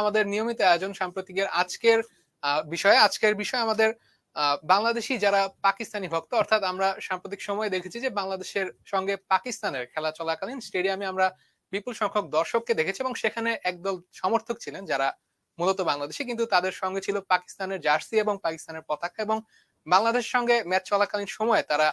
আমাদের নিয়মিত আয়োজন সাম্প্রতিকের আজকের বিষয়ে। আজকের বিষয় আমাদের বাংলাদেশি যারা পাকিস্তানি ভক্ত, অর্থাৎ আমরা সাম্প্রতিক সময়ে দেখেছি যে বাংলাদেশের সঙ্গে পাকিস্তানের খেলা চলাকালীন স্টেডিয়ামে আমরা বিপুল সংখ্যক দর্শককে দেখেছি এবং সেখানে একদল সমর্থক ছিলেন যারা মূলত বাংলাদেশি, কিন্তু তাদের সঙ্গে ছিল পাকিস্তানের জার্সি এবং পাকিস্তানের পতাকা এবং বাংলাদেশের সঙ্গে ম্যাচ চলাকালীন সময়ে তারা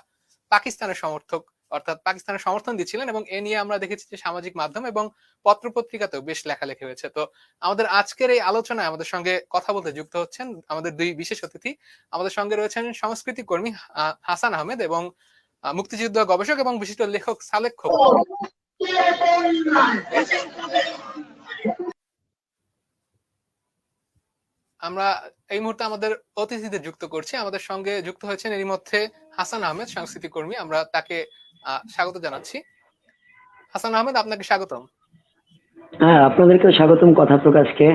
পাকিস্তানের সমর্থক অর্থাৎ পাকিস্তানের সমর্থন দিচ্ছিলেন এবং এ নিয়ে আমরা দেখেছি যে সামাজিক মাধ্যম এবং পত্রপত্রিকাতেও বেশ লেখালেখি হয়েছে। তো আমাদের আজকের এই আলোচনায় আমাদের সঙ্গে কথা বলতে যুক্ত হচ্ছেন আমাদের দুই বিশেষ অতিথি। আমাদের সঙ্গে রয়েছেন সংস্কৃতি কর্মী হাসান আহমেদ এবং মুক্তিযুদ্ধ গবেষক এবং বিশিষ্ট লেখক সালেক খোকন। আমরা এই মুহূর্তে আমাদের অতিথিদের যুক্ত করছি। আমাদের সঙ্গে যুক্ত হয়েছেন এরই মধ্যে হাসান আহমেদ সংস্কৃতি কর্মী। আমরা তাকে স্বাগত জানাচ্ছি। হাসান আহমেদ আপনাকে স্বাগতম। হ্যাঁ আপনাদেরকেও স্বাগতম কথা প্রকাশকে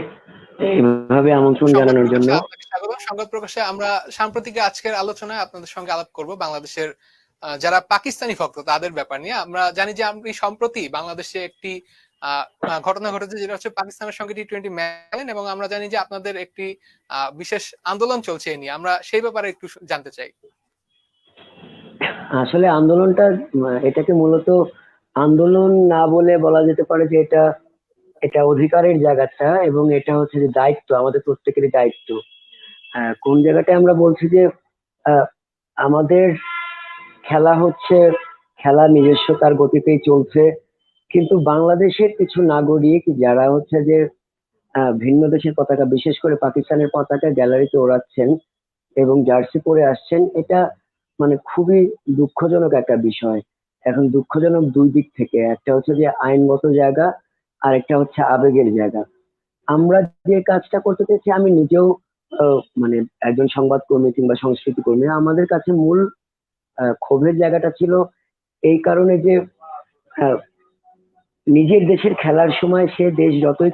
এইভাবে আমন্ত্রণ জানানোর জন্য। স্বাগতম। সংবাদ প্রকাশে আমরা সাম্প্রতিক আজকের আলোচনায় আপনাদের সঙ্গে আলাপ করব। বাংলাদেশের যারা পাকিস্তানি ভক্ত তাদের ব্যাপার নিয়ে। আমরা জানি যে আপনি সম্প্রতি বাংলাদেশে একটি ঘটনা ঘটেছে যেটা হচ্ছে পাকিস্তানের সঙ্গে টি টোয়েন্টি ম্যাচ এবং আমরা জানি যে আপনাদের একটি আহ, বিশেষ আন্দোলন চলছে এ নিয়ে। আমরা সেই ব্যাপারে একটু জানতে চাই। আসলে আন্দোলনটা এটাকে মূলত আন্দোলন না বলে বলা যেতে পারে যে এটা এটা অধিকারের জায়গাটা এবং এটা হচ্ছে যে দায়িত্ব আমাদের প্রত্যেকেরই দায়িত্ব। আহ, কোন জায়গাটায় আমরা বলছি যে আমাদের খেলা হচ্ছে খেলা নিজস্ব তার গতিতেই চলছে কিন্তু বাংলাদেশের কিছু নাগরিক যারা হচ্ছে যে ভিন্ন দেশের পতাকা বিশেষ করে পাকিস্তানের পতাকা গ্যালারিতে ওড়াচ্ছেন এবং জার্সি পরে আসছেন এটা মানে খুবই দুঃখজনক একটা বিষয়। এখন দুঃখজনক দুই দিক থেকে, একটা হচ্ছে যে আইনগত জায়গা, আর একটা হচ্ছে আবেগের জায়গা। আমরা যে কাজটা করতে চাইছি আমি নিজেও মানে একজন সংবাদকর্মী কিংবা সংস্কৃতি কর্মী, আমাদের কাছে মূল ক্ষোভের জায়গাটা ছিল এই কারণে যে নিজের দেশের খেলার সময় সে দেশ যতই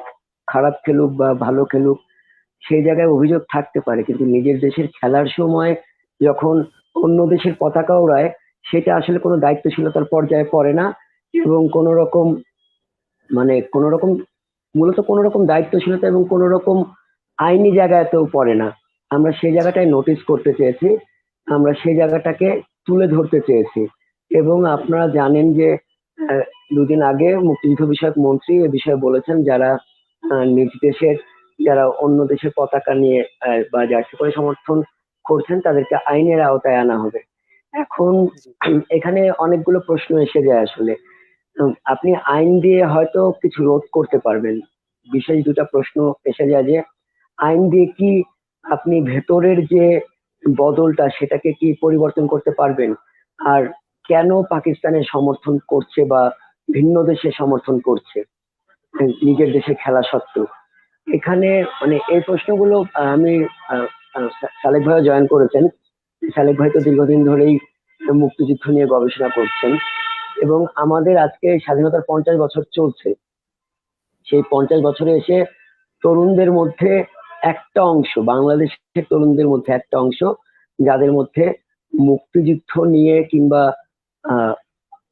খারাপ খেলুক বা ভালো খেলুক, সেই জায়গায় অভিযোগ থাকতে পারে। কিন্তু নিজের দেশের খেলার সময় যখন অন্য দেশের পতাকা ওড়ায় সেটা আসলে কোনো দায়িত্বশীলতার পর্যায়ে পড়ে না এবং কোন রকম মানে কোন রকম, মূলত কোন রকম দায়িত্বশীলতা এবং কোন রকম আইনি জায়গাতেও পড়ে না। আমরা সেই জায়গাটায় নোটিস করতে চেয়েছি, আমরা সেই জায়গাটাকে তুলে ধরতে চেয়েছি এবং আপনারা জানেন যে দুদিন আগে মুক্তিযুদ্ধ বিষয়ক মন্ত্রী এ বিষয়ে বলেছেন যারা নিজ দেশের, যারা অন্য দেশের পতাকা নিয়ে বা জার্সি করে সমর্থন করছেন, তাদেরকে আইনের আওতায় আনা হবে। এখন এখানে অনেকগুলো প্রশ্ন এসে যায় আসলে। আপনি আইন দিয়ে হয়তো কিছু রোধ করতে পারবেন। বিশেষ দুটা প্রশ্ন এসে যায় যে, আইন দিয়ে কি আপনি ভেতরের যে বদলটা, সেটাকে কি পরিবর্তন করতে পারবেন? আর কেন পাকিস্তানের সমর্থন করছে বা ভিন্ন দেশে সমর্থন করছে? নিজের দেশে খেলা সত্ত্বেও। এখানে মানে এই প্রশ্নগুলো আমি সালেক ভাইও জয়েন করেছেন। সালেক ভাই তো দীর্ঘদিন ধরেই মুক্তিযুদ্ধ নিয়ে গবেষণা করছেন এবং আমাদের আজকে স্বাধীনতার পঞ্চাশ বছর চলছে। সেই পঞ্চাশ বছরে এসে তরুণদের মধ্যে একটা অংশ, বাংলাদেশের তরুণদের মধ্যে একটা অংশ, যাদের মধ্যে মুক্তিযুদ্ধ নিয়ে কিংবা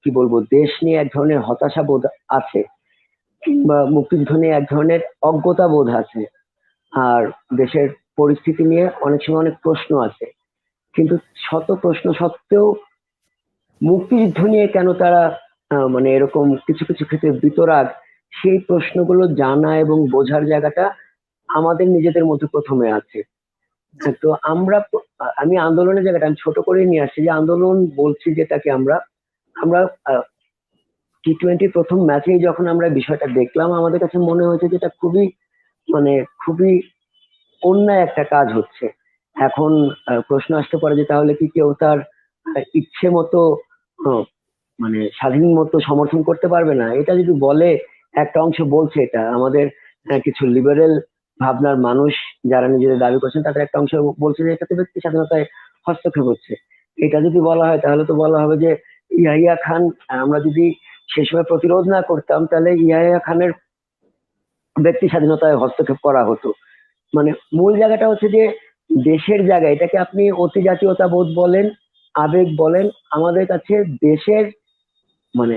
কি বলব, দেশ নিয়ে এক ধরনের হতাশা বোধ আছে কিংবা মুক্তিযুদ্ধ নিয়ে এক ধরনের অজ্ঞতা বোধ আছে। আর দেশের পরিস্থিতি নিয়ে অনেক সময় অনেক প্রশ্ন আছে কিন্তু শত প্রশ্ন সত্ত্বেও মুক্তিযুদ্ধ নিয়ে কেন তারা মানে এরকম কিছু কিছু ক্ষেত্রে বিতরাগ, সেই প্রশ্নগুলো জানা এবং বোঝার জায়গাটা আমাদের নিজেদের মধ্যে প্রথমে আছে। তো আমরা আমি আন্দোলনের জায়গাটা আমি ছোট করে নিয়ে আসছি যে আন্দোলন বলছি যেটাকে আমরা আমরা টি টোয়েন্টি প্রথম ম্যাচেই যখন আমরা বিষয়টা দেখলাম, আমাদের কাছে মনে হয়েছে যে এটা খুবই মানে খুবই অন্যায় একটা কাজ হচ্ছে। এখন প্রশ্ন আসতে পারে যে তাহলে কি কেউ তার ইচ্ছে মতো মানে স্বাধীন মতো সমর্থন করতে পারবে না? এটা যদি বলে, একটা অংশ বলছে এটা। আমাদের কিছু লিবারেল ভাবনার মানুষ যারা নিজেদের দাবি করছেন, তাদের একটা অংশ বলছে যে এটাতে ব্যক্তি স্বাধীনতায় হস্তক্ষেপ হচ্ছে। এটা যদি বলা হয়, তাহলে তো বলা হবে যে ইয়াহিয়া খান, আমরা যদি সে সময় প্রতিরোধ না করতাম, তাহলে ইয়াহিয়া খানের ব্যক্তি স্বাধীনতায় হস্তক্ষেপ করা হতো। মানে মূল জায়গাটা হচ্ছে যে দেশের জায়গা এটাকে আপনি অতি জাতীয়তা বোধ বলেন, আবেগ বলেন, আমাদের কাছে দেশের মানে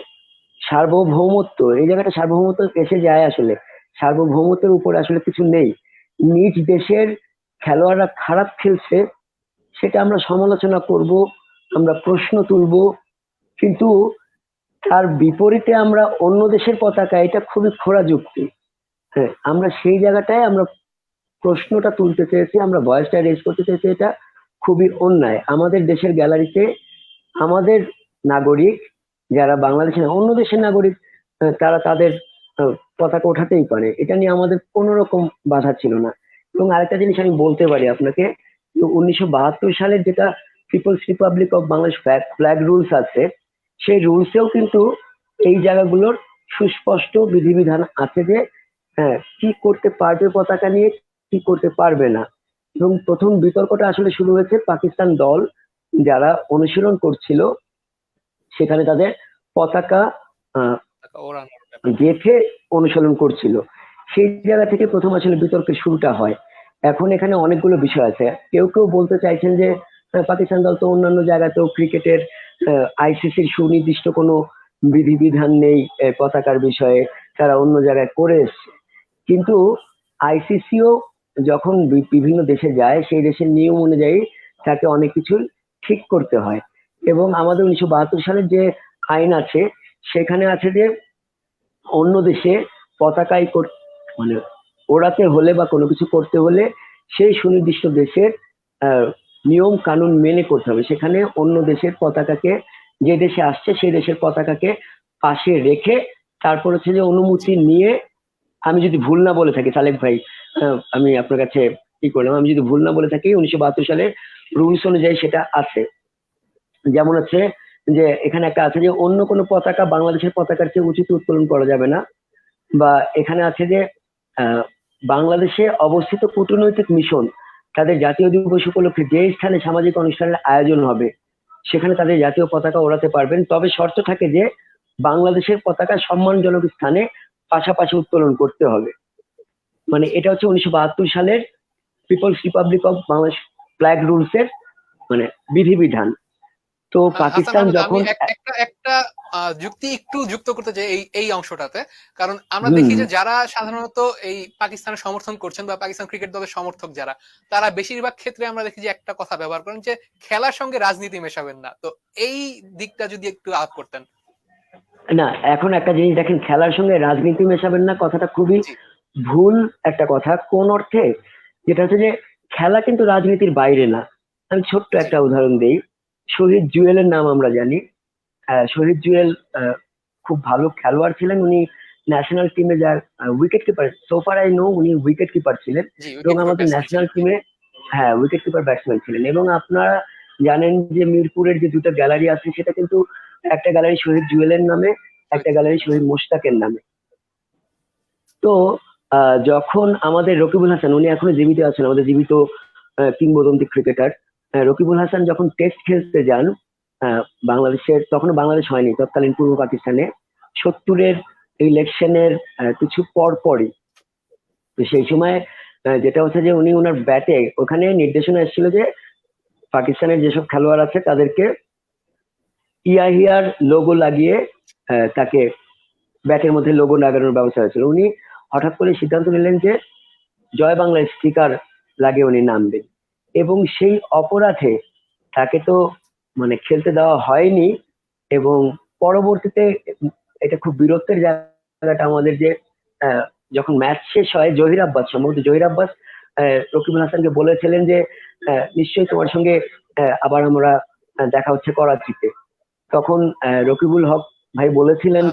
সার্বভৌমত্ব, এই জায়গাটা সার্বভৌমত্ব এসে যায় আসলে। সার্বভৌমত্বের উপরে আসলে কিছু নেই। নিজ দেশের খেলোয়াড়রা খারাপ খেলছে, সেটা আমরা সমালোচনা করব, আমরা প্রশ্ন তুলব, কিন্তু তার বিপরীতে আমরা অন্য দেশের পতাকা, এটা খুবই খোরা যুক্তি হ্যাঁ আমরা সেই জায়গাটায় আমরা প্রশ্নটা তুলতে চেয়েছি, আমরা ভয়েসটা রেজ করতে চেয়েছি, এটা খুবই অন্যায়। আমাদের দেশের গ্যালারিতে আমাদের নাগরিক, যারা বাংলাদেশের অন্য দেশের নাগরিক তারা তাদের পতাকা ওঠাতেই পারে। এটা নিয়ে আমাদের কোনো রকম বাধা ছিল না। এবং আরেকটা জিনিস আমি বলতে পারি আপনাকে উনিশশো বাহাত্তর সালের যেটা People's Republic of Bangladesh flag rules আছে, সেই রুলসেও কিন্তু এই জায়গাগুলোর সুস্পষ্ট বিধিবিধান আছে যে হ্যাঁ কি করতে পারবে পতাকা নিয়ে কি করতে পারবে না। এবং প্রথম বিতর্কটা আসলে শুরু হয়েছে পাকিস্তান দল যারা অনুশীলন করছিল সেখানে তাদের পতাকা। গেথে অনুসরণ করছিল। সেই জায়গা থেকে প্রথম আসলে বিতর্কের শুরুটা হয়। এখন এখানে অনেকগুলো বিষয় আছে। কেউ কেউ বলতে চাইছেন যে পাকিস্তান দল তো অন্যান্য জায়গাতেও ক্রিকেটের আইসিসির সুনির্দিষ্ট কোনো বিধিবিধান নেই পতাকার বিষয়ে তারা অন্য জায়গায় করে এসছে। কিন্তু আইসিসিও যখন বিভিন্ন দেশে যায়, সেই দেশের নিয়ম অনুযায়ী তাকে অনেক কিছু ঠিক করতে হয়। এবং আমাদের উনিশশো বাহাত্তর সালের যে আইন আছে, সেখানে আছে যে অন্য দেশে পতাকায় মানে ওড়াতে হলে বা কোনো কিছু করতে হলে সেই সুনির্দিষ্ট দেশের নিয়ম কানুন মেনে করতে হবে। সেখানে অন্য দেশের পতাকাকে, যে দেশে আসছে, সেই দেশের পতাকাকে পাশে রেখে তারপর হচ্ছে যে অনুমতি নিয়ে আমি যদি ভুল না বলে থাকি সালেক ভাই আহ, আমি আপনার কাছে কি করলাম আমি যদি ভুল না বলে থাকি উনিশশো বাহাত্তর সালে রুলস অনুযায়ী সেটা আছে। যেমন হচ্ছে যে এখানে একটা আছে যে অন্য কোনো পতাকা বাংলাদেশের পতাকার চেয়ে উচিত উত্তোলন করা যাবে না। বা এখানে আছে যে বাংলাদেশে অবস্থিত কূটনৈতিক মিশন তাদের জাতীয় দিবস উপলক্ষে যে স্থানে সামাজিক অনুষ্ঠানের আয়োজন হবে সেখানে তাদের জাতীয় পতাকা ওড়াতে পারবেন। তবে শর্ত থাকে যে বাংলাদেশের পতাকা সম্মানজনক স্থানে পাশাপাশি উত্তোলন করতে হবে। মানে এটা হচ্ছে উনিশশো বাহাত্তর সালের People's Republic of Bangladesh flag rules এর মানে বিধিবিধান। তো পাকিস্তান যখন একটা একটা যুক্তি একটু যুক্ত করতে চাই এই এই অংশটাতে। কারণ আমরা দেখি যে যারা সাধারণত এই পাকিস্তানের সমর্থন করছেন বা পাকিস্তান ক্রিকেট দলের সমর্থক যারা তারা বেশিরভাগ ক্ষেত্রে আমরা দেখি যে একটা কথা ব্যবহার করেন যে খেলার সঙ্গে রাজনীতি মেশাবেন না। তো এই দিকটা যদি একটু আপ করতেন। না এখন একটা জিনিস দেখেন খেলার সঙ্গে রাজনীতি মেশাবেন না কথাটা খুবই ভুল একটা কথা। কোন অর্থে? যেটা হচ্ছে যে খেলা কিন্তু রাজনীতির বাইরে না। আমি ছোট্ট একটা উদাহরণ দিই। শহীদ জুয়েলের নাম আমরা জানি। শহীদ জুয়েল খুব ভালো খেলোয়াড় ছিলেন। উনি ন্যাশনাল টিমে যার wicket keeper so far I know উনি উইকেট কিপার ছিলেন। এবং আমাদের ন্যাশনাল টিমে হ্যাঁ উইকেট কিপার ব্যাটসম্যান ছিলেন। এবং আপনারা জানেন যে মিরপুরের যে দুটো গ্যালারি আছে সেটা কিন্তু একটা গ্যালারি শহীদ জুয়েলের নামে, একটা গ্যালারি শহীদ মোশতাকের নামে। তো যখন আমাদের রকিবুল হাসান, উনি এখনও জীবিত আছেন, আমাদের জীবিত কিংবদন্তি ক্রিকেটার রকিবুল হাসান যখন টেস্ট খেলতে যান বাংলাদেশের, তখন বাংলাদেশ হয়নি, তৎকালীন পূর্ব পাকিস্তানে, সত্তরের ইলেকশনের কিছু পর পরই তো সেই সময় যেটা হচ্ছে যে উনি ওনার ব্যাটে ওখানে নির্দেশনা এসেছিল যে পাকিস্তানের যেসব খেলোয়াড় আছে তাদেরকে ইয়াহিয়ার লোগো লাগিয়ে তাকে ব্যাটের মধ্যে লোগো লাগানোর ব্যবস্থা হয়েছিল উনি হঠাৎ করে সিদ্ধান্ত নিলেন যে জয় বাংলার স্টিকার লাগিয়ে উনি নামবেন। এবং সেই অপরাধে তাকে তো মানে খেলতে দেওয়া হয়নি এবং পরবর্তীতে এটা খুব বিরক্তের জায়গাটা আমাদের যে যখন ম্যাচ শেষ হয়, জহির আব্বাস, সম্ভবত জহির আব্বাস রকিবুল হাসানকে বলেছিলেন যে নিশ্চয়ই তোমার সঙ্গে আবার আমরা দেখা হচ্ছে করাচিতে। তখন রকিবুল হক ভাই বলেছিলেন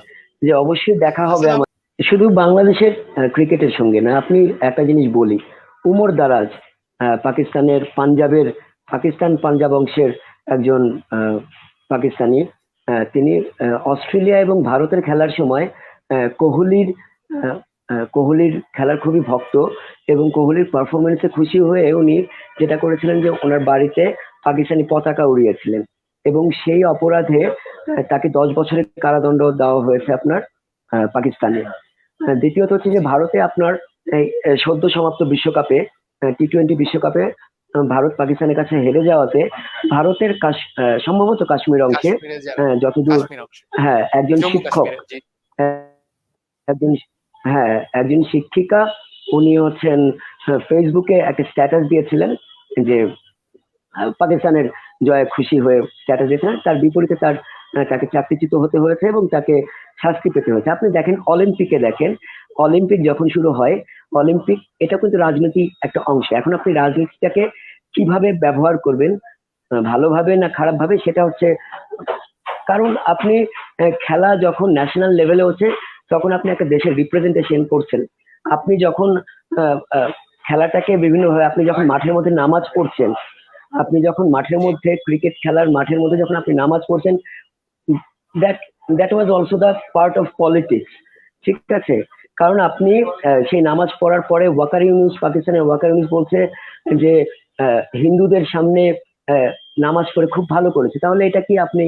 যে অবশ্যই দেখা হবে আমার শুধু বাংলাদেশের ক্রিকেটের সঙ্গে না আপনি একটা জিনিস বলি উমর দারাজ পাকিস্তানের পাঞ্জাবের পাকিস্তান পাঞ্জাব অংশের একজন আহ, পাকিস্তানি তিনি অস্ট্রেলিয়া এবং ভারতের খেলার সময় কোহলির কোহলির খেলার খুবই ভক্ত এবং কোহলির পারফরমেন্সে খুশি হয়ে উনি যেটা করেছিলেন যে ওনার বাড়িতে পাকিস্তানি পতাকা উড়িয়েছিলেন। এবং সেই অপরাধে তাকে দশ বছরের কারাদণ্ড দেওয়া হয়েছে আপনার পাকিস্তানে। দ্বিতীয়ত হচ্ছে যে ভারতে আপনার এই সদ্য সমাপ্ত বিশ্বকাপে টি টোয়েন্টি বিশ্বকাপে ভারত পাকিস্তানের কাছে হেরে যাওয়াতে ভারতের সম্ভবত কাশ্মীর অংশে যতদূর হ্যাঁ একজন শিক্ষক। একজন হ্যাঁ একজন শিক্ষিকা উনি হচ্ছেন ফেসবুকে একটা স্ট্যাটাস দিয়েছিলেন যে পাকিস্তানের জয়ে খুশি হয়ে স্ট্যাটাস দিয়েছিলেন তার বিপরীতে তার তাকে চাকরিচ্যুত হতে হয়েছে এবং তাকে শাস্তি পেতে হয়েছে। আপনি দেখেন অলিম্পিকে দেখেন, অলিম্পিক যখন শুরু হয়, অলিম্পিক এটা কিন্তু রাজনীতি একটা অংশ। এখন আপনি রাজনীতিটাকে কীভাবে ব্যবহার করবেন ভালোভাবে না খারাপভাবে, সেটা হচ্ছে কারণ আপনি খেলা যখন ন্যাশনাল লেভেলে হচ্ছে, তখন আপনি একটা দেশের রিপ্রেজেন্টেশন করছেন। আপনি যখন খেলাটাকে বিভিন্নভাবে আপনি যখন মাঠের মধ্যে নামাজ পড়ছেন আপনি যখন মাঠের মধ্যে ক্রিকেট খেলার মাঠের মধ্যে যখন আপনি নামাজ পড়ছেন that that was also the part of politics ঠিক আছে? কারণ আপনি সেই নামাজ পড়ার পরে ওয়াকার ইউনুস পাকিস্তানের ওয়াকার ইউনুস বলছে যে হিন্দুদের সামনে নামাজ পড়ে খুব ভালো করেছে। তাহলে এটা কি আপনি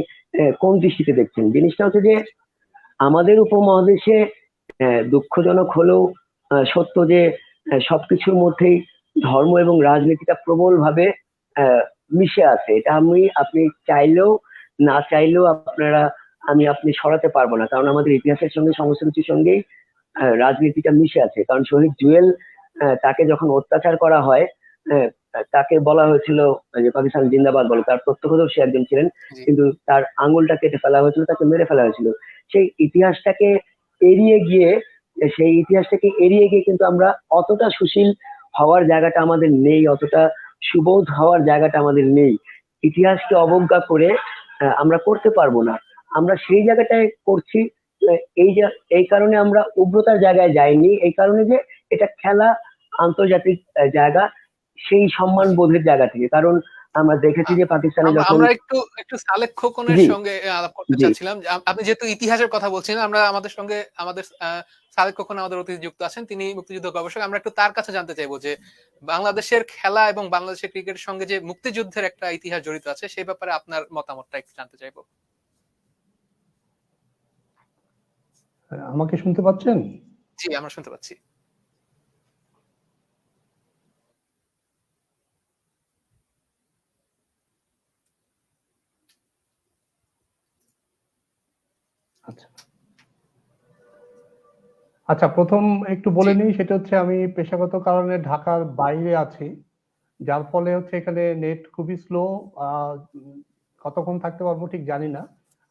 কোন দৃষ্টিতে দেখছেন? জিনিসটা হচ্ছে যে আমাদের উপমহাদেশে দুঃখজনক হলেও সত্য যে সবকিছুর মধ্যেই ধর্ম এবং রাজনীতিটা প্রবলভাবে মিশে আছে। এটা আমি আপনি চাইলেও না চাইলেও আপনারা আমি আপনি সরাতে পারব না। কারণ আমাদের ইতিহাসের সঙ্গে সমস্ত কিছুর সঙ্গেই রাজনীতিটা মিশে আছে। কারণ শহীদ জুয়েল তাকে যখন অত্যাচার করা হয় তাকে বলা হয়েছিল যে পাকিস্তান জিন্দাবাদ বলে। তার প্রত্যক্ষদর্শী একজন ছিলেন কিন্তু তার আঙুলটা কেটে ফেলা হয়েছিল তাকে মেরে ফেলা হয়েছিল। সেই ইতিহাসটাকে এড়িয়ে গিয়ে সেই ইতিহাসটাকে এড়িয়ে গিয়ে কিন্তু আমরা অতটা সুশীল হওয়ার জায়গাটা আমাদের নেই অতটা সুবোধ হওয়ার জায়গাটা আমাদের নেই। ইতিহাসকে অবজ্ঞা করে আমরা করতে পারব না। আমরা সেই জায়গাটায় করছি এই যা- এই কারণে আমরা উগ্রতার জায়গায় যাইনি। এই কারণে যে এটা খেলা আন্তর্জাতিক জায়গা, সেই সম্মান বোধের জায়গা থেকে। কারণ আমরা দেখেছি যে পাকিস্তানে যখন আমরা একটু একটু সালেক খোকনের সঙ্গে আলাপ করতে। চাচ্ছিলাম। আপনি যেহেতু ইতিহাসের কথা বলছেন আমরা আমাদের সঙ্গে আমাদের সালেক খোকন আমাদের অতিথি যুক্ত আছেন তিনি মুক্তিযুদ্ধ গবেষক। আমরা একটু তার কাছে জানতে চাইব যে বাংলাদেশের খেলা এবং বাংলাদেশের ক্রিকেটের সঙ্গে যে মুক্তিযুদ্ধের একটা ইতিহাস জড়িত আছে সেই ব্যাপারে আপনার মতামতটা একটু জানতে চাইব। আমাকে শুনতে পাচ্ছেন? জি আমরা শুনতে পাচ্ছি আচ্ছা আচ্ছা প্রথম একটু বলে নিই সেটা হচ্ছে আমি পেশাগত কারণে ঢাকার বাইরে আছি যার ফলে হচ্ছে এখানে নেট খুবই স্লো কতক্ষণ থাকতে পারব ঠিক জানি না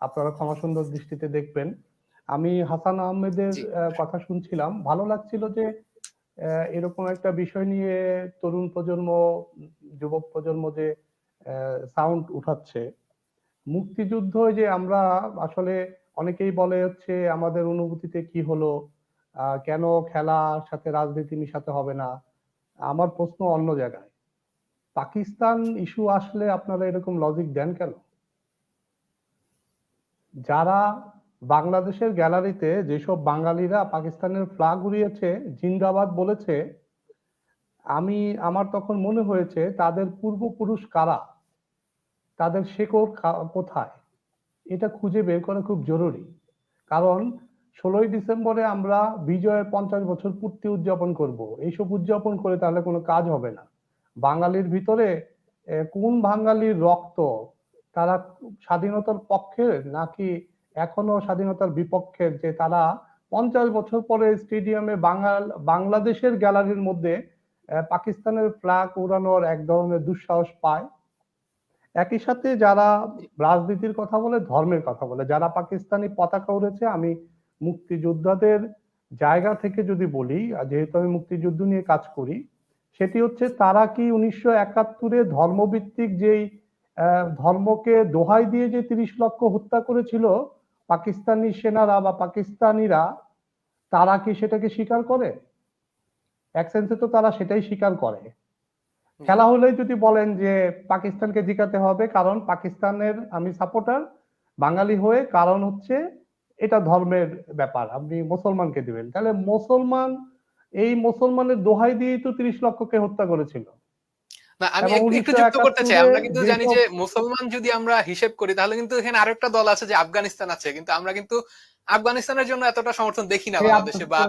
আপনারা ক্ষমা সুন্দর দৃষ্টিতে দেখবেন। আমি হাসান আহমেদের কথা শুনছিলাম ভালো লাগছিল যে এরকম একটা বিষয় নিয়ে তরুণ প্রজন্ম যুবক প্রজন্ম যে সাউন্ড উঠাচ্ছে। মুক্তিযুদ্ধ যে আমরা আসলে অনেকেই বলে হচ্ছে আমাদের অনুভূতিতে কি হলো? কেন খেলার সাথে রাজনীতি মিশাতে হবে না? আমার প্রশ্ন অন্য জায়গায়। পাকিস্তান ইস্যু আসলে আপনারা এরকম লজিক দেন কেন? যারা বাংলাদেশের গ্যালারিতে যেসব বাঙালিরা পাকিস্তানের ফ্ল্যাগ উড়িয়েছে, জিন্দাবাদ বলেছে, আমি, আমার তখন মনে হয়েছে তাদের পূর্বপুরুষ কারা? তাদের শেকড় কোথায়? এটা খুঁজে বের করা খুব জরুরি। কারণ ষোলোই ডিসেম্বরে আমরা বিজয়ের পঞ্চাশ বছর পূর্তি উদযাপন করব। এইসব উদযাপন করে তাহলে কোনো কাজ হবে না। বাঙালির ভিতরে কোন বাঙালির রক্ত তারা স্বাধীনতার পক্ষে নাকি এখনও স্বাধীনতার বিপক্ষের যে তারা পঞ্চাশ বছর পরে স্টেডিয়ামে বাঙাল, বাংলাদেশের গ্যালারির মধ্যে পাকিস্তানের ফ্ল্যাগ উড়ানোর এক ধরনের দুঃসাহস পায়। একই সাথে যারা রাজনীতির কথা বলে, ধর্মের কথা বলে, যারা পাকিস্তানি পতাকা উড়েছে, আমি মুক্তিযোদ্ধাদের জায়গা থেকে যদি বলি যেহেতু আমি মুক্তিযুদ্ধ নিয়ে কাজ করি সেটি হচ্ছে তারা কি উনিশশো একাত্তরে ধর্মভিত্তিক যেই ধর্মকে দোহাই দিয়ে যে তিরিশ লক্ষ হত্যা করেছিল পাকিস্তানি সেনারা বা পাকিস্তানিরা তারা কি সেটাকে স্বীকার করে? এক সেন্সে তো তারা সেটাই স্বীকার করে। খেলা হলেই যদি বলেন যে পাকিস্তানকে জিকাতে হবে কারণ পাকিস্তানের আমি সাপোর্টার বাঙালি হয়ে কারণ হচ্ছে এটা ধর্মের ব্যাপার আপনি মুসলমানকে দিবেন। তাহলে মুসলমান এই মুসলমানের দোহাই দিয়েই তো তিরিশ লক্ষকে হত্যা করেছিল। না আমি একটু- একটু 1971 যুক্ত করতে চাই। আমরা কিন্তু জানি যে মুসলমান যদি আমরা হিসেব করি তাহলে কিন্তু এখানে আরেকটা দল আছে যে আফগানিস্তান আছে। কিন্তু আমরা কিন্তু আফগানিস্তানের জন্য এতটা সমর্থন দেখি না বাংলাদেশে বা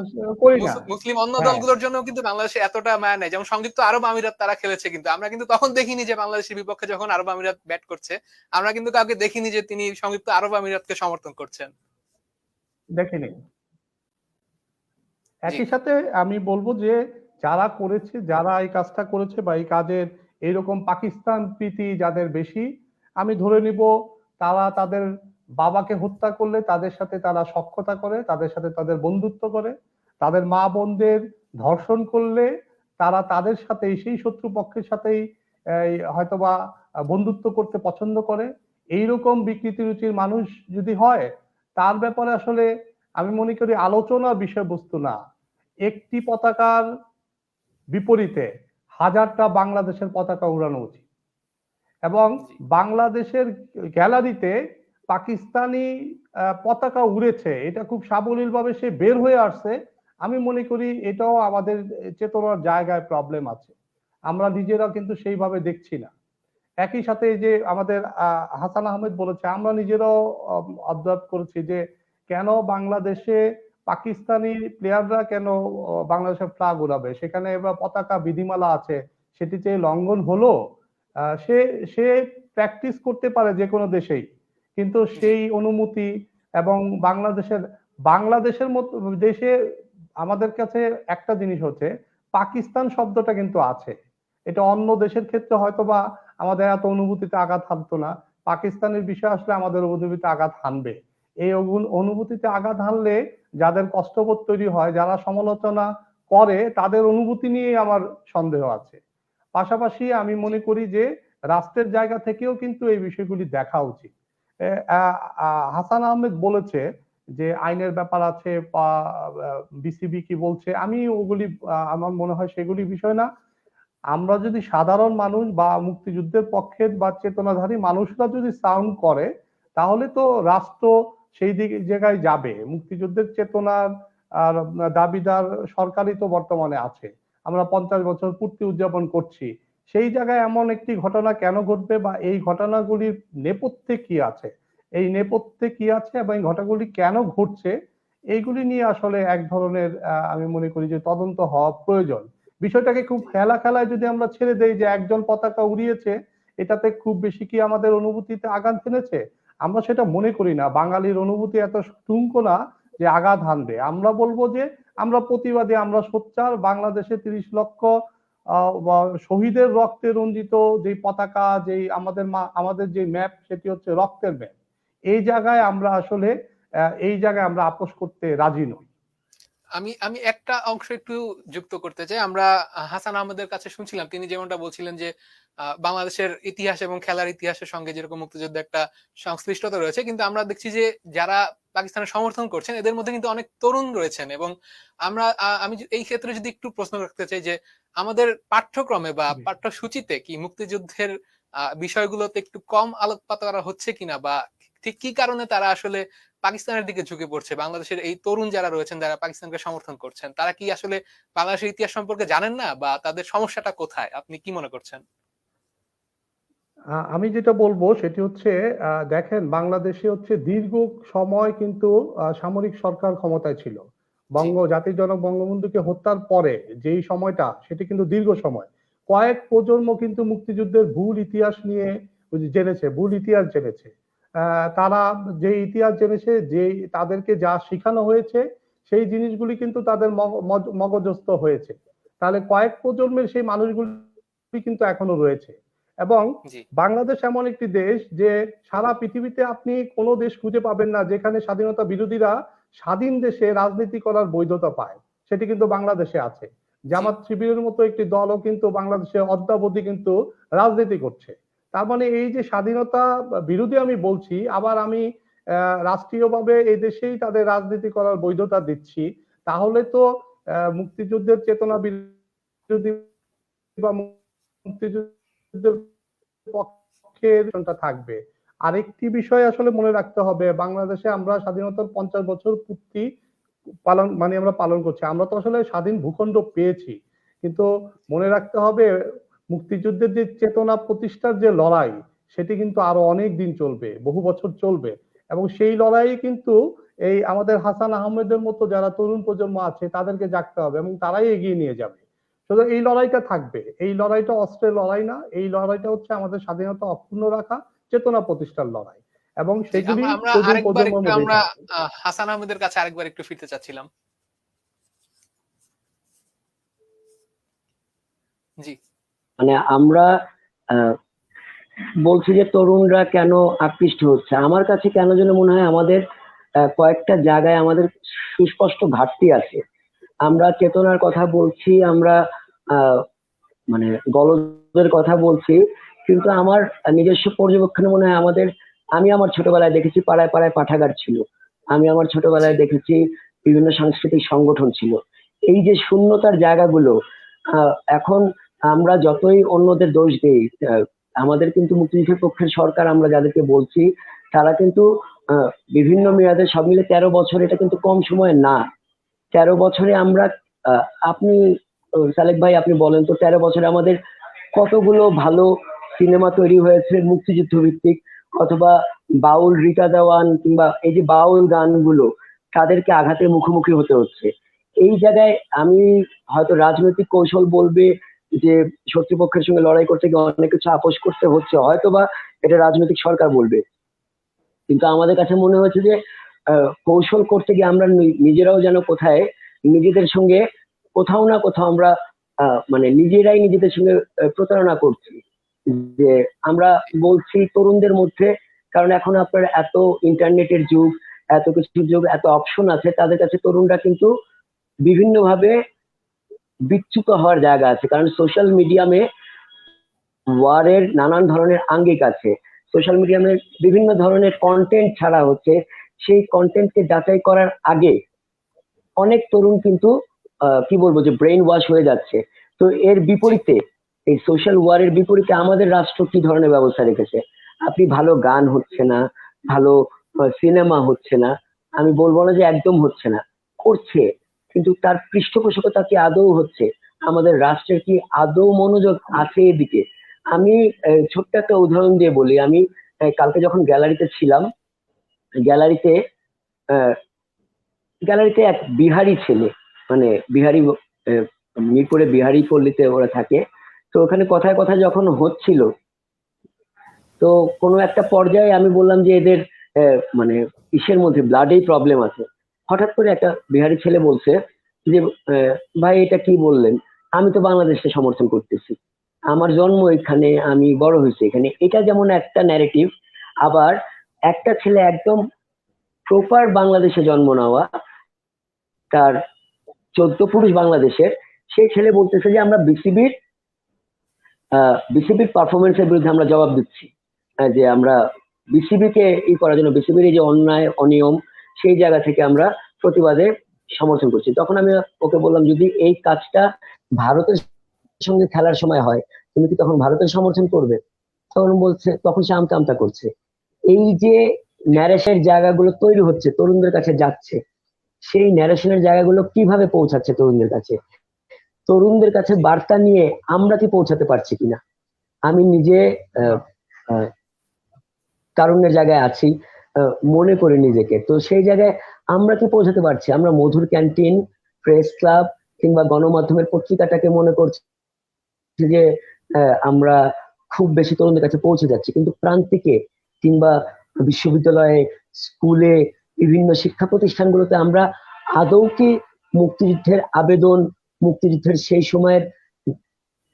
মুসলিম অন্য হ্যাঁ। দলগুলোর জন্য কিন্তু বাংলাদেশে এতটা মায়া নেই। যেমন সংযুক্ত আরব আমিরাত তারা খেলেছে কিন্তু। আমরা কিন্তু তখন দেখিনি যে বাংলাদেশের বিপক্ষে যখন আরব আমিরাত ব্যাট করছে আমরা কিন্তু কাউকে দেখিনি যে তিনি সংযুক্ত আরব আমিরাতকে সমর্থন করছেন। দেখিনি একই সাথে আমি বলব যে যারা করেছে যারা এই কাজটা করেছে বা এই কাজের এইরকম পাকিস্তান প্রীতি যাদের বেশি আমি ধরে নিব তারা তাদের বাবাকে হত্যা করলে তাদের সাথে তারা সক্ষতা করে তাদের সাথে তাদের বন্ধুত্ব করে তাদের মা বোনদের ধর্ষণ করলে তারা তাদের সাথে সেই শত্রু পক্ষের সাথেই হয়তোবা বন্ধুত্ব করতে পছন্দ করে। এইরকম বিকৃতি রুচির মানুষ যদি হয় তার ব্যাপারে আসলে আমি মনে করি আলোচনার বিষয়বস্তু না। একটি পতাকার বিপরীতে হাজারটা বাংলাদেশের পতাকা উড়ানো উচিত। এবং বাংলাদেশের গ্যালারিতে পাকিস্তানি আহ, পতাকা উড়েছে এটা খুব সাবলীলভাবে সে বের হয়ে আসছে। আমি মনে করি এটাও আমাদের চেতনার জায়গায় প্রবলেম আছে। আমরা নিজেরা কিন্তু সেইভাবে দেখছি না। একই সাথে যে আমাদের হাসান আহমেদ বলেছে, আমরা নিজেরাও অবজার্ভ করেছি যে কেন বাংলাদেশে পাকিস্তানি প্লেয়াররা কেন বাংলাদেশের ফ্লাগ উড়াবে? সেখানে এবার পতাকা বিধিমালা আছে, সেটি যে লঙ্ঘন হলো সে সে প্র্যাকটিস করতে পারে যে কোনো দেশেই। কিন্তু সেই অনুমতি এবং বাংলাদেশের বাংলাদেশের মতো, দেশে আমাদের কাছে একটা জিনিস হচ্ছে, পাকিস্তান শব্দটা কিন্তু আছে। এটা অন্য দেশের ক্ষেত্রে হয়তোবা আমাদের এত অনুভূতিতে আঘাত হানতো না। পাকিস্তানের বিষয় আসলে আমাদের অনুভূতিতে আঘাত হানবে। এই অনুভূতিতে আঘাত হানলে যাদের কষ্টবোধ তৈরি হয়, যারা সমালোচনা করে, তাদের অনুভূতি নিয়ে আমার সন্দেহ আছে। পাশাপাশি আমি মনে করি যে, রাষ্ট্রের জায়গা থেকেও কিন্তু এই বিষয়গুলি দেখা উচিত। হাসান আহমেদ বলেছে যে, আইনের ব্যাপার আছে বা বিসিবি কি বলছে, আমি ওগুলি আমার মনে হয় সেগুলি বিষয় না। আমরা যদি সাধারণ মানুষ বা মুক্তিযুদ্ধের পক্ষে বা চেতনাধারী মানুষরা যদি সাউন্ড করে, তাহলে তো রাষ্ট্র সেই দিকে জায়গায় যাবে। মুক্তিযুদ্ধের চেতনার আর দাবিদার সরকারই তো বর্তমানে আছে। আমরা পঞ্চাশ বছর পূর্তি উদযাপন করছি। সেই জায়গায় এমন একটি ঘটনা কেন ঘটবে বা এই ঘটনাগুলির নেপথ্যে কি আছে? এই নেপথ্যে কি আছে এবং এই ঘটনাগুলি কেন ঘটছে? এইগুলি নিয়ে আসলে এক ধরনের আমি মনে করি যে তদন্ত হওয়া প্রয়োজন। বিষয়টাকে খুব খেলা খেলায় যদি আমরা ছেড়ে দেই যে একজন পতাকা উড়িয়েছে, এটাতে খুব বেশি কি আমাদের অনুভূতিতে আঘাত এনেছে আমরা সেটা মনে করি না। বাঙালির অনুভূতি এত টুঙ্কো না যে আঘাত হানবে। আমরা বলব যে আমরা প্রতিবাদী আমরা সোচ্চার। বাংলাদেশে তিরিশ লক্ষ শহীদের রক্তে রঞ্জিত যে পতাকা, যেই আমাদের মা, আমাদের যে ম্যাপ, সেটি হচ্ছে রক্তের ম্যাপ। এই জায়গায় আমরা আসলে এই জায়গায় আমরা আপোষ করতে রাজি নই। আমি আমি একটা অংশ একটু যুক্ত করতে চাই। আমরা হাসান আহমেদের কাছে শুনছিলাম তিনি যেমনটা বলছিলেন যে বাংলাদেশের ইতিহাস এবং খেলার ইতিহাসের সঙ্গে যেরকম মুক্তিযুদ্ধে একটা সংশ্লিষ্টতা রয়েছে কিন্তু আমরা দেখছি যে যারা পাকিস্তানের সমর্থন করছেন এদের মধ্যে কিন্তু অনেক তরুণ রয়েছেন এবং আমরা আমি এই ক্ষেত্রে যদি একটু প্রশ্ন রাখতে চাই যে আমাদের পাঠ্যক্রমে বা পাঠ্যসূচিতে কি মুক্তিযুদ্ধের আহ, বিষয়গুলোতে একটু কম আলোকপাত করা হচ্ছে কিনা বা ঠিক কি কারণে তারা আসলে পাকিস্তানের দিকে ঝুঁকে পড়ছে। বাংলাদেশের এই তরুণ যারা রয়েছেন যারা পাকিস্তানকে সমর্থন করছেন তারা কি আসলে বাংলাদেশের ইতিহাস সম্পর্কে জানেন না? বা তাদের সমস্যাটা কোথায়? আপনি কি মনে করছেন? আমি যেটা বলব সেটি হচ্ছে দেখেন বাংলাদেশে হচ্ছে দীর্ঘ সময় কিন্তু সামরিক সরকার ক্ষমতায় ছিল। বঙ্গ জাতির জনক বঙ্গবন্ধুকে হত্যার পরে যেই সময়টা সেটি কিন্তু দীর্ঘ সময়। কয়েক প্রজন্ম কিন্তু মুক্তিযুদ্ধের ভুল ইতিহাস নিয়ে জেনেছে ভুল ইতিহাস জেনেছে। তারা যে ইতিহাস জেনেছে যে তাদেরকে যা শেখানো হয়েছে সেই জিনিসগুলি কিন্তু তাদের মগ- মগ- মগজস্থ হয়েছে। তাহলে কয়েক প্রজন্মের সেই মানুষগুলি কিন্তু এখনও রয়েছে। এবং বাংলাদেশ এমন একটি দেশ যে সারা পৃথিবীতে আপনি কোনো দেশ খুঁজে পাবেন না যেখানে স্বাধীনতা বিরোধীরা স্বাধীন দেশে রাজনীতি করার বৈধতা পায়। সেটি কিন্তু বাংলাদেশে আছে। জামাত শিবিরের মতো একটি দলও কিন্তু বাংলাদেশে অদ্যাবধি কিন্তু রাজনীতি করছে। তার মানে এই যে স্বাধীনতা বিরোধী আমি বলছি, আবার আমি রাষ্ট্রীয়ভাবে এই দেশেই তাদের রাজনীতি করার বৈধতা দিচ্ছি, তাহলে তো মুক্তিযুদ্ধের চেতনা বিরোধী বা মুক্তিযুদ্ধের থাকবে। আরেকটি বিষয় আসলে মনে রাখতে হবে, বাংলাদেশে আমরা স্বাধীনতার পঞ্চাশ বছর পূর্তি পালন মানে আমরা পালন করছি, আমরা তো আসলে স্বাধীন ভূখণ্ড পেয়েছি, কিন্তু মনে রাখতে হবে মুক্তিযুদ্ধের যে চেতনা প্রতিষ্ঠার যে লড়াই সেটি কিন্তু আরও অনেক দিন চলবে বহু বছর চলবে। এবং সেই লড়াই কিন্তু এই আমাদের হাসান আহমেদের মতো যারা তরুণ প্রজন্ম আছে তাদেরকে জাগতে হবে এবং তারাই এগিয়ে নিয়ে যাবে। সুতরাং এই লড়াইটা থাকবে। এই লড়াইটা অস্ত্রের লড়াই না এই লড়াইটা হচ্ছে আমাদের স্বাধীনতা অক্ষুণ্ণ রাখা চেতনা প্রতিষ্ঠার লড়াই। এবং সেগুলি আমরা হাসান আহমেদের কাছে আরেকবার একটু ফিরতে চাচ্ছিলাম। জি। মানে আমরা বলছি যে তরুণরা কেন আকৃষ্ট হচ্ছে। আমার কাছে কেন যেন মনে হয় আমাদের কয়েকটা জায়গায় আমাদের সুস্পষ্ট ঘাটতি আছে। আমরা চেতনার কথা বলছি, আমরা মানে গলদের কথা বলছি, কিন্তু আমার নিজস্ব পর্যবেক্ষণে মনে হয় আমাদের, আমি আমার ছোটবেলায় দেখেছি পাড়ায় পাড়ায় পাঠাগার ছিল। আমি আমার ছোটবেলায় দেখেছি বিভিন্ন সাংস্কৃতিক সংগঠন ছিল। এই যে শূন্যতার জায়গাগুলো এখন আমরা যতই অন্যদের দোষ দিই আমাদের কিন্তু মুক্তিযুদ্ধের পক্ষের সরকার আমরা যাদেরকে বলছি, তারা কিন্তু বিভিন্ন মেয়াদে সব মিলে তেরো বছর, এটা কিন্তু কম সময় না। তেরো বছরে আমরা আপনি সালেক ভাই আপনি বলেন তো তেরো বছরে আমাদের কতগুলো ভালো সিনেমা তৈরি হয়েছে মুক্তিযুদ্ধ ভিত্তিক অথবা বাউল রিতা দেওয়ান কিংবা এই যে বাউল গানগুলো, তাদেরকে আঘাতের মুখোমুখি হতে হচ্ছে। এই জায়গায় আমি হয়তো রাজনৈতিক কৌশল বলবে যে শত্রুপক্ষের সঙ্গে লড়াই করতে গিয়ে অনেক কিছু আপোষ করতে হচ্ছে হয়তো বা এটা রাজনৈতিক সরকার বলবে। কিন্তু আমাদের কাছে মনে হয়েছে যে কৌশল করতে গিয়ে আমরা নিজেরাও যেন কোথায়, নিজেদের সঙ্গে কোথাও না কোথাও আমরা মানে নিজেরাই নিজেদের সঙ্গে প্রতারণা করছি। যে আমরা বলছি তরুণদের মধ্যে, কারণ এখন আপনার এত ইন্টারনেটের যুগ, এত কিছু যুগ, এত অপশন আছে, তাদের কাছে তরুণরা কিন্তু বিভিন্নভাবে বিচ্যুত হওয়ার জায়গা আছে। কারণ সোশ্যাল মিডিয়ামে ওয়ারের নানান ধরনের আঙ্গিক আছে। সোশ্যাল মিডিয়ামে বিভিন্ন ধরনের কন্টেন্ট ছাড়া হচ্ছে। সেই কন্টেন্টকে যাচাই করার আগে অনেক তরুণ কিন্তু কি বলব যে ব্রেন ওয়াশ হয়ে যাচ্ছে। তো এর বিপরীতে, এই সোশ্যাল ওয়ারের বিপরীতে আমাদের রাষ্ট্র কি ধরনের ব্যবস্থা রেখেছে? আপনি ভালো গান হচ্ছে না, ভালো সিনেমা হচ্ছে না, আমি বলব না যে একদম হচ্ছে না, করছে। কিন্তু তার পৃষ্ঠপোষকতা কি আদৌ হচ্ছে? আমাদের রাষ্ট্রের কি আদৌ মনোযোগ আছে এদিকে? আমি ছোট্ট একটা উদাহরণ দিয়ে বলি। আমি কালকে যখন গ্যালারিতে ছিলাম, গ্যালারিতে গ্যালারিতে এক বিহারি ছেলে মানে বিহারি মিরপুরে বিহারি পল্লীতে ওরা থাকে। তো ওখানে কথায় কথা যখন হচ্ছিল, তো কোনো একটা পর্যায়ে আমি বললাম যে এদের মানে ইসের মধ্যে? ব্লাডেই প্রবলেম আছে। হঠাৎ করে একটা বিহারি ছেলে বলছে যে ভাই এটা কি বললেন? আমি তো বাংলাদেশকে সমর্থন করতেছি। আমার জন্ম এখানে, আমি বড় হয়েছি এখানে। এটা যেমন একটা ন্যারেটিভ আবার একটা ছেলে একদম প্রপার বাংলাদেশে জন্ম নেওয়া, তার চোদ্দ পুরুষ বাংলাদেশের, সেই ছেলে বলতেছে যে, আমরা বিসিবির বিসিবির পারফরমেন্সের বিরুদ্ধে আমরা জবাব দিচ্ছি। যে আমরা বিসিবিকে ই করার জন্য বিসিবির এই যে অন্যায়, অনিয়ম সেই জায়গা থেকে আমরা প্রতিবাদে সমর্থন করছি। তখন আমি ওকে বললাম, যদি এই কাজটা ভারতের সঙ্গে খেলার সময় হয়, তুমি কি তখন ভারতের সমর্থন করবে? তখন বলছে, তখন সে আমতা আমতা করছে। এই যে ন্যারেশনের জায়গাগুলো তৈরি হচ্ছে, তরুণদের কাছে যাচ্ছে, সেই ন্যারেশনের জায়গাগুলো কীভাবে পৌঁছাচ্ছে তরুণদের কাছে? তরুণদের কাছে বার্তা নিয়ে আমরা কি পৌঁছাতে পারছি কিনা? আমি নিজে তারুণ্যের জায়গায় আছি। মনে করি নিজেকে। তো সেই জায়গায় আমরা কি পৌঁছাতে পারছি? আমরা মধুর ক্যান্টিন, প্রেস ক্লাব কিংবা গণমাধ্যমের পত্রিকাটাকে মনে করছি যে আমরা খুব বেশি তরুণদের কাছে পৌঁছে যাচ্ছি। কিন্তু প্রান্তিকে কিংবা বিশ্ববিদ্যালয়ে, স্কুলে, বিভিন্ন শিক্ষা প্রতিষ্ঠানগুলোতে আমরা আদৌ কি মুক্তিযুদ্ধের আবেদন, মুক্তিযুদ্ধের সেই সময়ের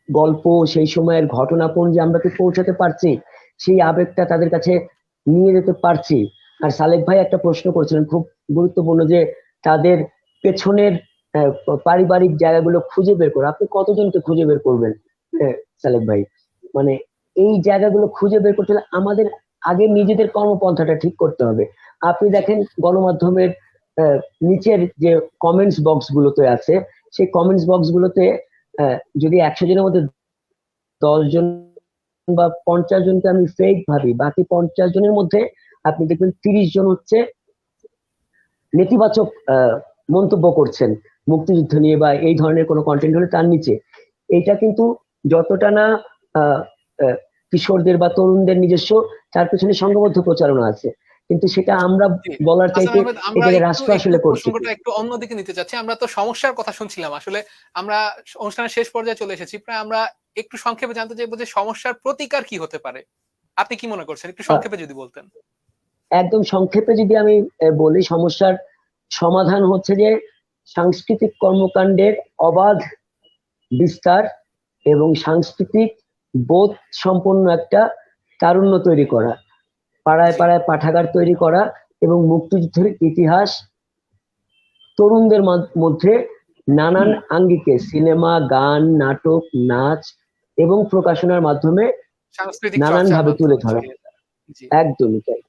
গল্প, সেই সময়ের ঘটনাপঞ্জি আমরা কি পৌঁছাতে পারছি, সেই আবেগটা তাদের কাছে নিয়ে যেতে পারছি। আর সালেক ভাই একটা প্রশ্ন করেছিলেন, খুব গুরুত্বপূর্ণ যে তাদের পেছনের পারিবারিক জায়গাগুলো খুঁজে বের করে। আপনি কতজনকে খুঁজে বের করবেন সালেক ভাই? মানে এই জায়গাগুলো খুঁজে বের করতে হলে আমাদের আগে নিজেদের কর্মপন্থাটা ঠিক করতে হবে। আপনি দেখেন গণমাধ্যমের নিচের যে কমেন্টস বক্স গুলোতে আছে, সেই কমেন্টস বক্স গুলোতে যদি একশো জনের মধ্যে দশ জন বা পঞ্চাশ জনকে আমি ফেক ভাবি। বাকি পঞ্চাশ জনের মধ্যে আপনি দেখবেন তিরিশ জন হচ্ছে নেতিবাচক মন্তব্য করছেন মুক্তিযুদ্ধ নিয়ে বা এই ধরনের কোনো কন্টেন্ট হলে তার নিচে। এটা কিন্তু যতটা না কিশোরদের বা তরুণদের নিজস্ব, তার পেছনে সংঘবদ্ধ প্রচারণা আছে। কিন্তু সেটা আমরা বলার হাসান চাইতে এটাকে রাষ্ট্র আসলে করছে একটু অন্যদিকে নিতে চাচ্ছি। আমরা তো সমস্যার কথা শুনছিলাম। আসলে আমরা অনুষ্ঠানের শেষ পর্যায়ে চলে এসেছি। প্রায় আমরা একটু সংক্ষেপে জানতে চাইব যে সমস্যার প্রতিকার কি হতে পারে। আপনি কি মনে করছেন? একটু সংক্ষেপে যদি বলতেন। একদম সংক্ষেপে যদি আমি বলি সমস্যার সমাধান হচ্ছে যে সাংস্কৃতিক কর্মকাণ্ডের অবাধ বিস্তার এবং সাংস্কৃতিক বোধ সম্পন্ন একটা তারুণ্য তৈরি করা। পাড়ায় পাড়ায় পাঠাগার তৈরি করা এবং মুক্তিযুদ্ধের ইতিহাস তরুণদের মধ্যে নানান আঙ্গিকে সিনেমা গান নাটক নাচ এবং প্রকাশনার মাধ্যমে নানান ভাবে তুলে ধরা। একদমই তাই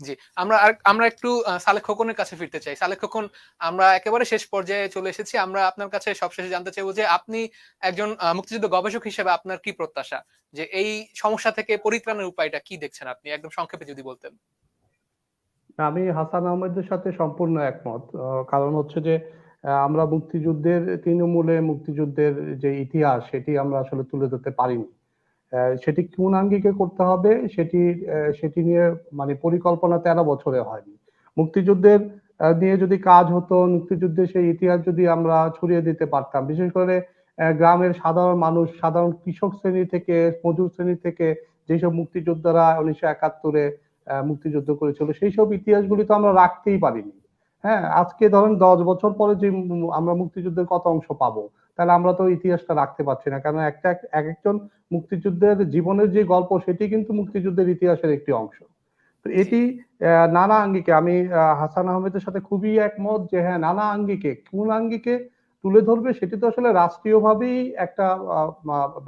জি, আমরা আমরা একটু সালেক খোকনের কাছে ফিরতে চাই। সালেক খোকন, আমরা একেবারে শেষ পর্যায়ে চলে এসেছি। আমরা আপনার কাছে সবশেষে জানতে চাইব যে আপনি একজন মুক্তিযুদ্ধ গবেষক হিসেবে আপনার কি প্রত্যাশা? যে এই সমস্যা থেকে পরিত্রাণের উপায়টা কি দেখছেন আপনি? একদম সংক্ষেপে যদি বলতেন। আমি হাসান আহমেদের সাথে সম্পূর্ণ একমত। কারণ হচ্ছে যে আমরা মুক্তিযুদ্ধের তৃণমূলে মুক্তিযুদ্ধের যে ইতিহাস, সেটি আমরা আসলে তুলে ধরতে পারিনি। সেটি কোন আঙ্গিকে করতে হবে সেটি সেটি নিয়ে মানে পরিকল্পনা তেরো বছরে হয়নি। মুক্তিযুদ্ধের নিয়ে যদি কাজ হতো মুক্তিযুদ্ধের সেই ইতিহাস যদি আমরা ছড়িয়ে দিতে পারতাম, বিশেষ করে গ্রামের সাধারণ মানুষ, সাধারণ কৃষক শ্রেণি থেকে, মজুর শ্রেণি থেকে যেসব মুক্তিযোদ্ধারা উনিশশো একাত্তরে মুক্তিযুদ্ধ করেছিল, সেই সব ইতিহাসগুলি তো আমরা রাখতেই পারিনি। হ্যাঁ আজকে ধরেন দশ বছর পরে যে আমরা মুক্তিযুদ্ধের কত অংশ পাবো? তাহলে আমরা তো ইতিহাসটা রাখতে পারছি না। কারণ একটা এক এক একজন মুক্তিযুদ্ধের জীবনের যে গল্প, সেটি কিন্তু মুক্তিযুদ্ধের ইতিহাসের একটি অংশ। তো এটি নানা আঙ্গিকে, আমি হাসান আহমেদের সাথে খুবই একমত যে হ্যাঁ নানা আঙ্গিকে, কোন আঙ্গিকে তুলে ধরবে সেটি তো আসলে রাষ্ট্রীয়ভাবেই একটা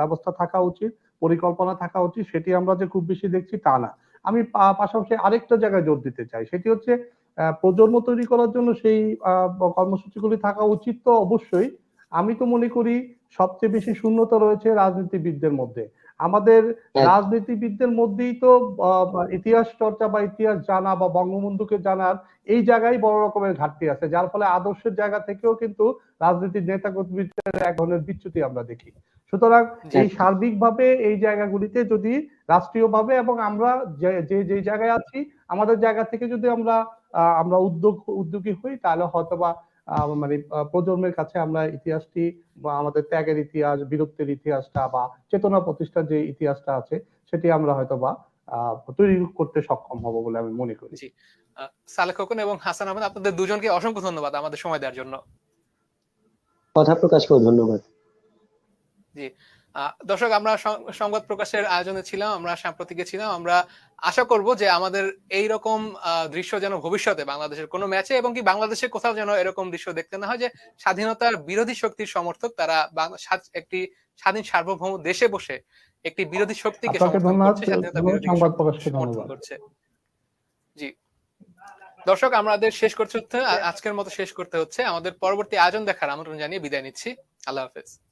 ব্যবস্থা থাকা উচিত, পরিকল্পনা থাকা উচিত, সেটি আমরা যে খুব বেশি দেখছি তা না। আমি পাশাপাশি আরেকটা জায়গায় জোর দিতে চাই, সেটি হচ্ছে প্রজন্ম তৈরি করার জন্য সেই কর্মসূচিগুলি থাকা উচিত তো অবশ্যই আমি তো মনে করি সবচেয়ে বেশি শূন্যতা রয়েছে রাজনীতিবিদদের মধ্যে। আমাদের রাজনীতিবিদদের মধ্যেই তো ইতিহাস চর্চা বা ইতিহাস জানা বা বঙ্গবন্ধুকে জানার এই জায়গায় বড় রকমের ঘাটতি আছে। যার ফলে আদর্শের জায়গা থেকেও কিন্তু রাজনীতির নেতা কর্মীদের এক ধরনের বিচ্যুতি আমরা দেখি। সুতরাং। এই সার্বিকভাবে এই জায়গাগুলিতে যদি রাষ্ট্রীয়ভাবে এবং আমরা যে যে যে জায়গায় আছি আমাদের জায়গা থেকে যদি আমরা আহ, আমরা উদ্যোগ উদ্যোগী হই তাহলে হয়তোবা মানে আহ, প্রজন্মের কাছে আমরা ইতিহাসটি বা আমাদের ত্যাগের ইতিহাস বীরত্বের ইতিহাসটা বা চেতনা প্রতিষ্ঠার যে ইতিহাসটা আছে সেটি আমরা হয়তো বা তৈরি করতে সক্ষম হব বলে আমি মনে করি। জি। সালেক খোকন এবং হাসান আহমেদ আপনাদের দুজনকে অসংখ্য ধন্যবাদ আমাদের সময় দেওয়ার জন্য। কথা প্রকাশ করে ধন্যবাদ। আহ, দর্শক আমরা সংবাদ প্রকাশের আয়োজনে ছিলাম আমরা সাম্প্রতিকে ছিলাম আমরা আশা করব যে আমাদের এই রকম দৃশ্য যেন ভবিষ্যতে বাংলাদেশের কোনো ম্যাচে এবং কি বাংলাদেশে কোথাও যেন এরকম দৃশ্য দেখতে না হয় যে স্বাধীনতার বিরোধী শক্তির সমর্থক তারা একটি স্বাধীন সার্বভৌম দেশে বসে একটি বিরোধী শক্তিকে সংবাদ করছে। জি। দর্শক আমাদের শেষ করতে হচ্ছে আজকের মতো শেষ করতে হচ্ছে। আমাদের পরবর্তী আয়োজন দেখার আমন্ত্রণ জানিয়ে বিদায় নিচ্ছি। আল্লাহ হাফেজ।